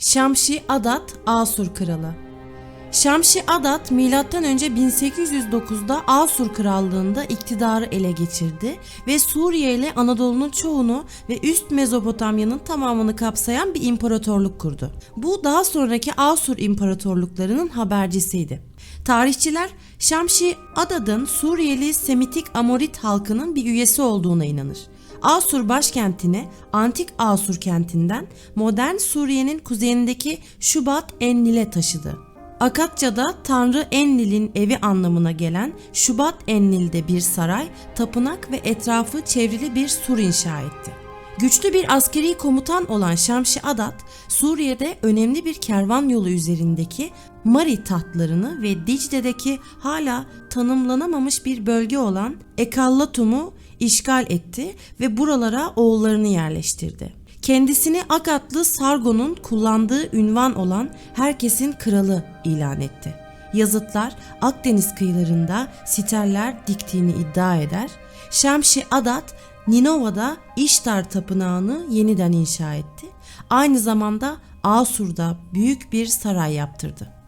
Şamşi Adat Asur Kralı Şamşi Adat M.Ö. 1809'da Asur Krallığında iktidarı ele geçirdi ve Suriye ile Anadolu'nun çoğunu ve üst Mezopotamya'nın tamamını kapsayan bir imparatorluk kurdu. Bu daha sonraki Asur imparatorluklarının habercisiydi. Tarihçiler Şamşi Adad'ın Suriyeli Semitik Amorit halkının bir üyesi olduğuna inanır. Asur başkentini antik Asur kentinden modern Suriye'nin kuzeyindeki Şubat Ennil'e taşıdı. Akatça'da Tanrı Ennil'in evi anlamına gelen Şubat Ennil'de bir saray, tapınak ve etrafı çevrili bir sur inşa etti. Güçlü bir askeri komutan olan Şamşi Adat, Suriye'de önemli bir kervan yolu üzerindeki Mari tahtlarını ve Dicle'deki hala tanımlanamamış bir bölge olan Ekallatum'u işgal etti ve buralara oğullarını yerleştirdi. Kendisini Agatlı Sargon'un kullandığı ünvan olan herkesin kralı ilan etti. Yazıtlar Akdeniz kıyılarında siterler diktiğini iddia eder. Şemşi Adat Ninova'da İştar Tapınağı'nı yeniden inşa etti. Aynı zamanda Asur'da büyük bir saray yaptırdı.